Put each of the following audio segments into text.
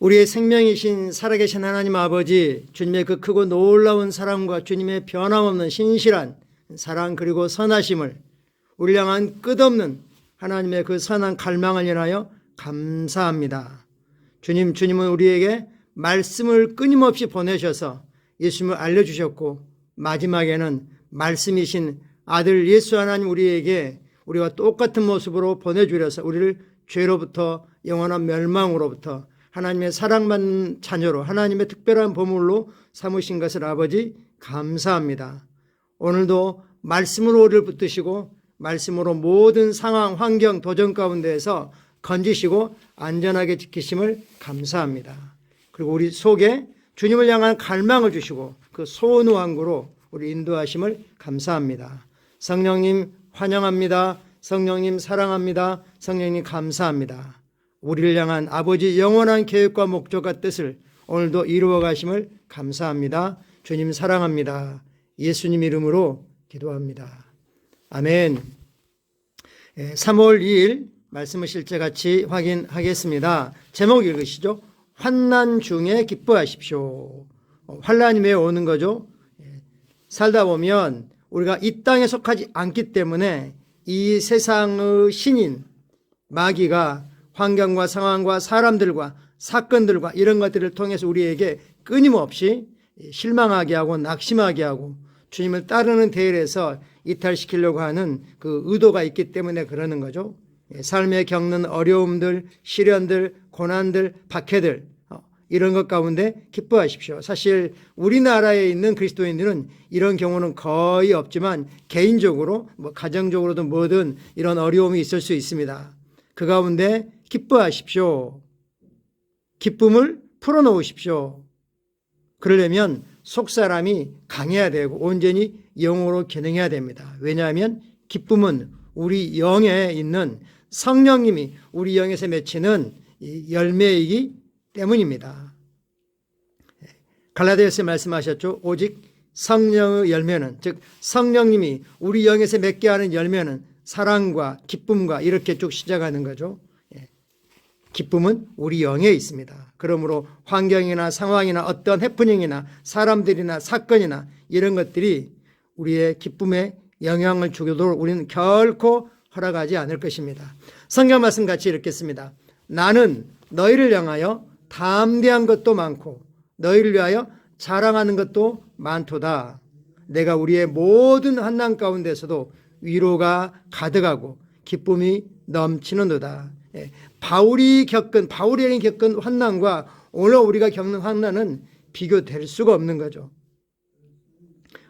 우리의 생명이신 살아계신 하나님 아버지 주님의 그 크고 놀라운 사랑과 주님의 변함없는 신실한 사랑 그리고 선하심을 우리 향한 끝없는 하나님의 그 선한 갈망을 인하여 감사합니다. 주님, 주님은 우리에게 말씀을 끊임없이 보내셔서 예수님을 알려주셨고 마지막에는 말씀이신 아들 예수 하나님 우리에게 우리와 똑같은 모습으로 보내주려서 우리를 죄로부터 영원한 멸망으로부터 하나님의 사랑받는 자녀로 하나님의 특별한 보물로 삼으신 것을 아버지 감사합니다. 오늘도 말씀으로 우리를 붙드시고 말씀으로 모든 상황, 환경, 도전 가운데에서 건지시고 안전하게 지키심을 감사합니다. 그리고 우리 속에 주님을 향한 갈망을 주시고 그 소원왕구로 우리 인도하심을 감사합니다. 성령님 환영합니다. 성령님 사랑합니다. 성령님 감사합니다. 우리를 향한 아버지 영원한 계획과 목적과 뜻을 오늘도 이루어 가심을 감사합니다. 주님 사랑합니다. 예수님 이름으로 기도합니다. 아멘. 3월 2일 말씀을 실제 같이 확인하겠습니다. 제목 읽으시죠. 환난 중에 기뻐하십시오. 어, 환란이 왜 오는 거죠? 예, 살다 보면 우리가 이 땅에 속하지 않기 때문에 이 세상의 신인 마귀가 환경과 상황과 사람들과 사건들과 이런 것들을 통해서 우리에게 끊임없이 실망하게 하고 낙심하게 하고 주님을 따르는 대열에서 이탈시키려고 하는 그 의도가 있기 때문에 그러는 거죠. 예, 삶에 겪는 어려움들, 시련들, 고난들, 박해들 어, 이런 것 가운데 기뻐하십시오. 사실 우리나라에 있는 그리스도인들은 이런 경우는 거의 없지만 개인적으로 뭐 가정적으로도 뭐든 이런 어려움이 있을 수 있습니다. 그 가운데 기뻐하십시오. 기쁨을 풀어놓으십시오. 그러려면 속사람이 강해야 되고 온전히 영으로 기능해야 됩니다. 왜냐하면 기쁨은 우리 영에 있는 성령님이 우리 영에서 맺히는 열매이기 때문입니다. 갈라디아서 말씀하셨죠. 오직 성령의 열매는 즉 성령님이 우리 영에서 맺게 하는 열매는 사랑과 기쁨과 이렇게 쭉 시작하는 거죠. 기쁨은 우리 영에 있습니다. 그러므로 환경이나 상황이나 어떤 해프닝이나 사람들이나 사건이나 이런 것들이 우리의 기쁨에 영향을 주도록 우리는 결코 허락하지 않을 것입니다. 성경 말씀 같이 읽겠습니다. 나는 너희를 향하여 담대한 것도 많고 너희를 위하여 자랑하는 것도 많도다. 내가 우리의 모든 환난 가운데서도 위로가 가득하고 기쁨이 넘치는도다. 예, 바울이 겪은 바울이 겪은 환난과 오늘 우리가 겪는 환난은 비교될 수가 없는 거죠.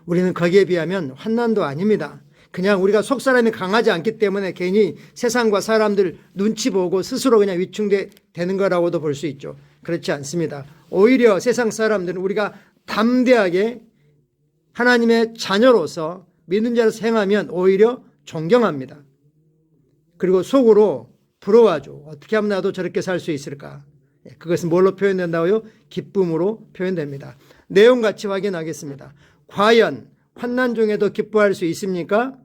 우리는 거기에 비하면 환난도 아닙니다. 그냥 우리가 속 사람이 강하지 않기 때문에 괜히 세상과 사람들 눈치 보고 스스로 그냥 위축되 되는 거라고도 볼 수 있죠. 그렇지 않습니다. 오히려 세상 사람들은 우리가 담대하게 하나님의 자녀로서 믿는 자로서 행하면 오히려 존경합니다. 그리고 속으로 부러워하죠. 어떻게 하면 나도 저렇게 살 수 있을까? 예, 그것은 뭘로 표현된다고요? 기쁨으로 표현됩니다. 내용 같이 확인하겠습니다. 과연 환난 중에도 기뻐할 수 있습니까?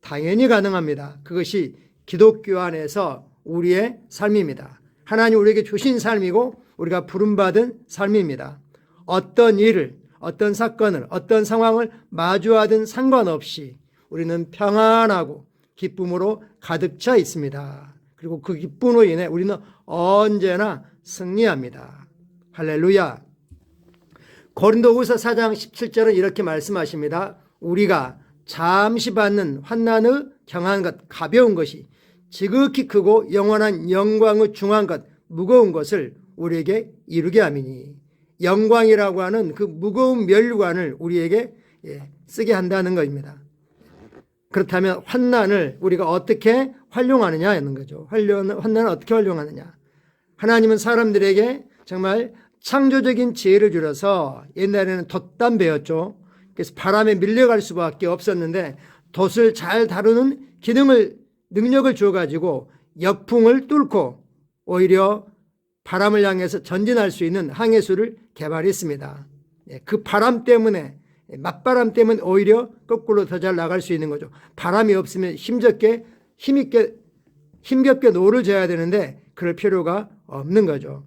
당연히 가능합니다. 그것이 기독교 안에서 우리의 삶입니다. 하나님 우리에게 주신 삶이고 우리가 부름받은 삶입니다. 어떤 일을, 어떤 사건을, 어떤 상황을 마주하든 상관없이 우리는 평안하고 기쁨으로 가득 차 있습니다. 그리고 그 기쁨으로 인해 우리는 언제나 승리합니다. 할렐루야. 고린도후서 4장 17절은 이렇게 말씀하십니다. 우리가 잠시 받는 환난의 경한 것 가벼운 것이 지극히 크고 영원한 영광의 중한 것 무거운 것을 우리에게 이루게 함이니 영광이라고 하는 그 무거운 멸관을 우리에게 예, 쓰게 한다는 것입니다. 그렇다면 환난을 우리가 어떻게 활용하느냐 하는 거죠. 환난을 어떻게 활용하느냐. 하나님은 사람들에게 정말 창조적인 지혜를 줄여서 옛날에는 돛담배였죠. 그래서 바람에 밀려갈 수밖에 없었는데 돛을 잘 다루는 기능을 능력을 주어가지고 역풍을 뚫고 오히려 바람을 향해서 전진할 수 있는 항해수를 개발했습니다. 예, 그 바람 때문에 맞바람 때문에 오히려 거꾸로 더 잘 나갈 수 있는 거죠. 바람이 없으면 힘겹게 힘있게 힘겹게 노를 져야 되는데 그럴 필요가 없는 거죠.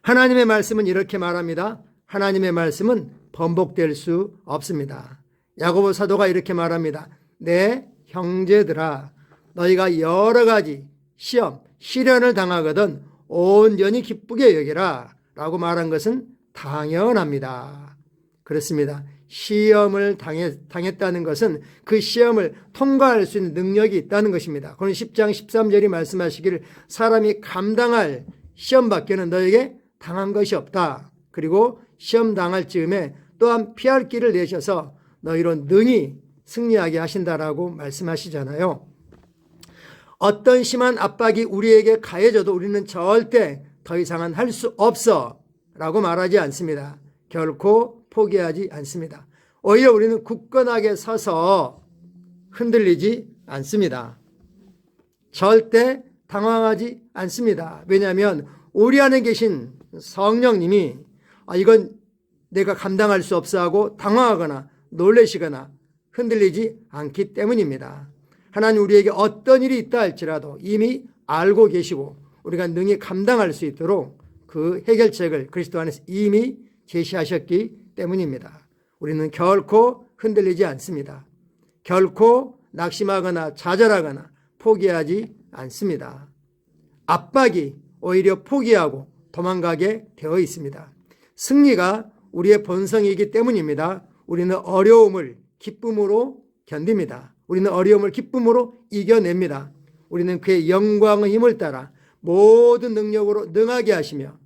하나님의 말씀은 이렇게 말합니다. 하나님의 말씀은 번복될 수 없습니다. 야고보 사도가 이렇게 말합니다. 내 형제들아 너희가 여러 가지 시험, 시련을 당하거든 온전히 기쁘게 여기라 라고 말한 것은 당연합니다. 그렇습니다. 시험을 당했, 당했 다는 것은 그 시험을 통과할 수 있는 능력이 있다는 것입니다. 그는 10장 13절이 말씀하시기를 사람이 감당할 시험밖에는 너에게 당한 것이 없다. 그리고 시험 당할 즈음에 또한 피할 길을 내셔서 너희로 능히 승리하게 하신다라고 말씀하시잖아요. 어떤 심한 압박이 우리에게 가해져도 우리는 절대 더 이상은 할 수 없어 라고 말하지 않습니다. 결코 포기하지 않습니다. 오히려 우리는 굳건하게 서서 흔들리지 않습니다. 절대 당황하지 않습니다. 왜냐하면 우리 안에 계신 성령님이 아, 이건 내가 감당할 수 없어 하고 당황하거나 놀래시거나 흔들리지 않기 때문입니다. 하나님 우리에게 어떤 일이 있다 할지라도 이미 알고 계시고 우리가 능히 감당할 수 있도록 그 해결책을 그리스도 안에서 이미 제시하셨기 때문입니다. 우리는 결코 흔들리지 않습니다. 결코 낙심하거나 좌절하거나 포기하지 않습니다. 압박이 오히려 포기하고 도망가게 되어 있습니다. 승리가 우리의 본성이기 때문입니다. 우리는 어려움을 기쁨으로 견딥니다. 우리는 어려움을 기쁨으로 이겨냅니다. 우리는 그의 영광의 힘을 따라 모든 능력으로 능하게 하시며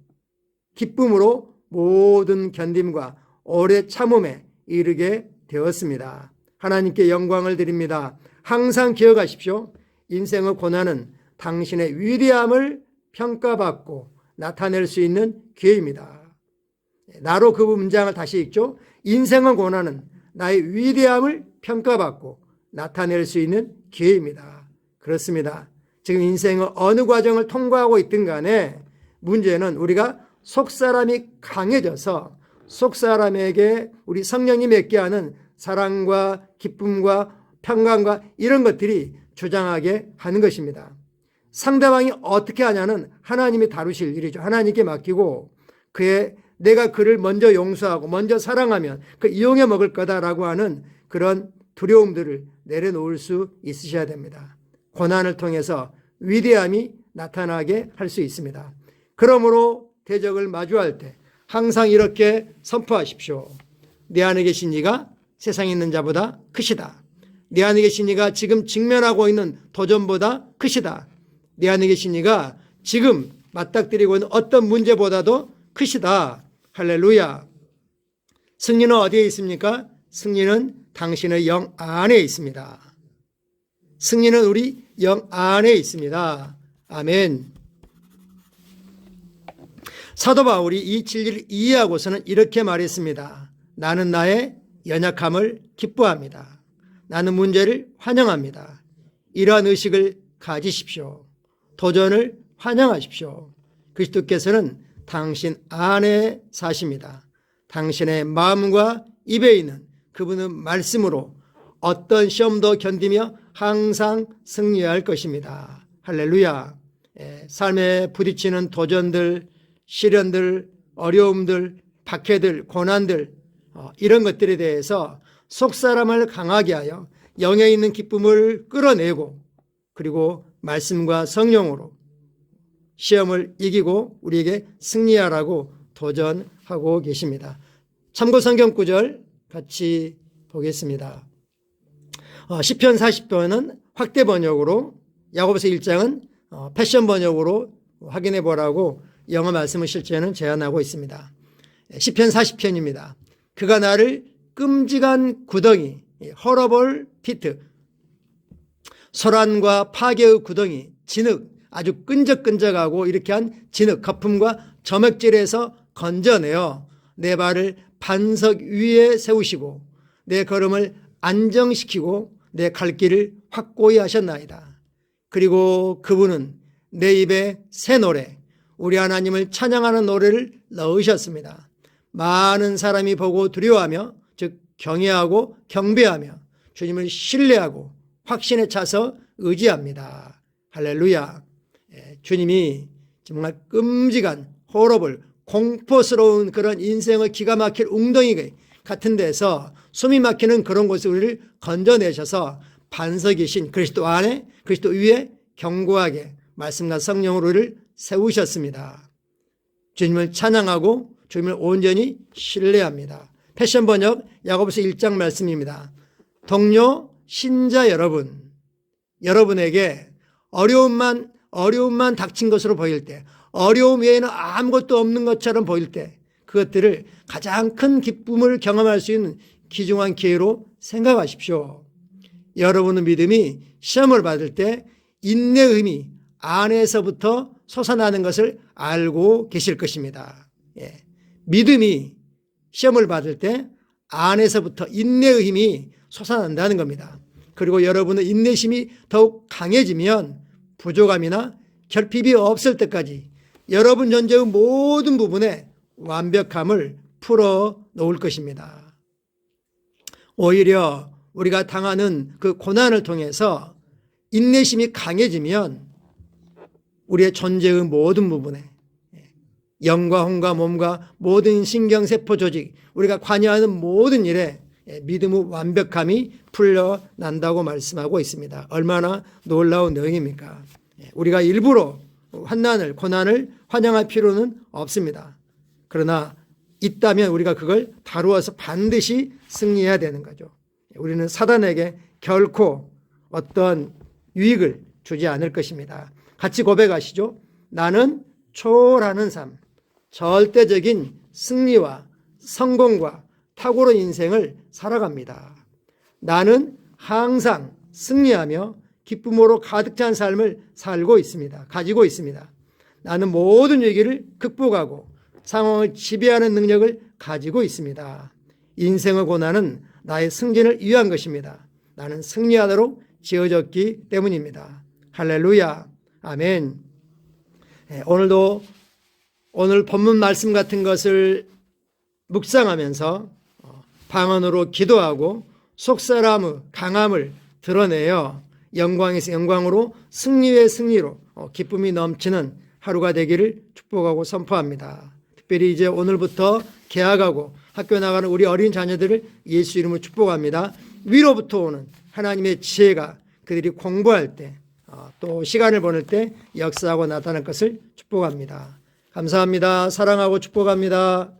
기쁨으로 모든 견딤과 오래 참음에 이르게 되었습니다. 하나님께 영광을 드립니다. 항상 기억하십시오. 인생의 고난은 당신의 위대함을 평가받고 나타낼 수 있는 기회입니다. 나로 그 문장을 다시 읽죠. 인생의 고난은 나의 위대함을 평가받고 나타낼 수 있는 기회입니다. 그렇습니다. 지금 인생의 어느 과정을 통과하고 있든 간에 문제는 우리가 속사람이 강해져서 속 사람에게 우리 성령이 맺게 하는 사랑과 기쁨과 평강과 이런 것들이 주장하게 하는 것입니다. 상대방이 어떻게 하냐는 하나님이 다루실 일이죠. 하나님께 맡기고 그의 내가 그를 먼저 용서하고 먼저 사랑하면 그 이용해 먹을 거다라고 하는 그런 두려움들을 내려놓을 수 있으셔야 됩니다. 고난을 통해서 위대함이 나타나게 할 수 있습니다. 그러므로 대적을 마주할 때 항상 이렇게 선포하십시오. 내 안에 계신 이가 세상에 있는 자보다 크시다. 내 안에 계신 이가 지금 직면하고 있는 도전보다 크시다. 내 안에 계신 이가 지금 맞닥뜨리고 있는 어떤 문제보다도 크시다. 할렐루야. 승리는 어디에 있습니까? 승리는 당신의 영 안에 있습니다. 승리는 우리 영 안에 있습니다. 아멘. 사도 바울이 이 진리를 이해하고서는 이렇게 말했습니다. 나는 나의 연약함을 기뻐합니다. 나는 문제를 환영합니다. 이러한 의식을 가지십시오. 도전을 환영하십시오. 그리스도께서는 당신 안에 사십니다. 당신의 마음과 입에 있는 그분은 말씀으로 어떤 시험도 견디며 항상 승리할 것입니다. 할렐루야. 예, 삶에 부딪히는 도전들, 시련들, 어려움들, 박해들, 고난들 어, 이런 것들에 대해서 속사람을 강하게 하여 영에 있는 기쁨을 끌어내고 그리고 말씀과 성령으로 시험을 이기고 우리에게 승리하라고 도전하고 계십니다. 참고 성경 구절 같이 보겠습니다. 어, 시편 40편은 확대 번역으로 야고보서 1장은 어, 패션 번역으로 확인해 보라고 영어 말씀을 실제는 제안하고 있습니다. 시편 40편입니다. 그가 나를 끔찍한 구덩이, 허러볼 피트, 소란과 파괴의 구덩이, 진흙, 아주 끈적끈적하고 이렇게 한 진흙, 거품과 점액질에서 건져내어 내 발을 반석 위에 세우시고 내 걸음을 안정시키고 내 갈 길을 확고히 하셨나이다. 그리고 그분은 내 입에 새 노래, 우리 하나님을 찬양하는 노래를 넣으셨습니다. 많은 사람이 보고 두려워하며 즉 경외하고 경배하며 주님을 신뢰하고 확신에 차서 의지합니다. 할렐루야. 예, 주님이 정말 끔찍한 호럽을 공포스러운 그런 인생의 기가 막힐 웅덩이 같은 데서 숨이 막히는 그런 곳에 우리를 건져내셔서 반석이신 그리스도 안에 그리스도 위에 견고하게 말씀과 성령으로 우리를 세우셨습니다. 주님을 찬양하고 주님을 온전히 신뢰합니다. 패션 번역 야고보서 1장 말씀입니다. 동료 신자 여러분, 여러분에게 어려움만 어려움만 닥친 것으로 보일 때, 어려움 외에는 아무것도 없는 것처럼 보일 때, 그것들을 가장 큰 기쁨을 경험할 수 있는 귀중한 기회로 생각하십시오. 여러분의 믿음이 시험을 받을 때 인내의 힘이 안에서부터 솟아나는 것을 알고 계실 것입니다. 예. 믿음이 시험을 받을 때 안에서부터 인내의 힘이 솟아난다는 겁니다. 그리고 여러분의 인내심이 더욱 강해지면 부족함이나 결핍이 없을 때까지 여러분 존재의 모든 부분에 완벽함을 풀어 놓을 것입니다. 오히려 우리가 당하는 그 고난을 통해서 인내심이 강해지면 우리의 존재의 모든 부분에 영과 혼과 몸과 모든 신경세포 조직 우리가 관여하는 모든 일에 믿음의 완벽함이 풀려난다고 말씀하고 있습니다. 얼마나 놀라운 내용입니까? 우리가 일부러 환난을 고난을 환영할 필요는 없습니다. 그러나 있다면 우리가 그걸 다루어서 반드시 승리해야 되는 거죠. 우리는 사단에게 결코 어떤 유익을 주지 않을 것입니다. 같이 고백하시죠. 나는 초월하는 삶, 절대적인 승리와 성공과 탁월한 인생을 살아갑니다. 나는 항상 승리하며 기쁨으로 가득 찬 삶을 살고 있습니다. 가지고 있습니다. 나는 모든 위기를 극복하고 상황을 지배하는 능력을 가지고 있습니다. 인생의 고난은 나의 승진을 위한 것입니다. 나는 승리하도록 지어졌기 때문입니다. 할렐루야. 아멘. 예, 오늘도 오늘 본문 말씀 같은 것을 묵상하면서 어, 방언으로 기도하고 속사람의 강함을 드러내어 영광에서 영광으로 승리의 승리로 어, 기쁨이 넘치는 하루가 되기를 축복하고 선포합니다. 특별히 이제 오늘부터 개학하고 학교 나가는 우리 어린 자녀들을 예수 이름으로 축복합니다. 위로부터 오는 하나님의 지혜가 그들이 공부할 때, 어, 또 시간을 보낼 때 역사하고 나타날 것을 축복합니다. 감사합니다. 사랑하고 축복합니다.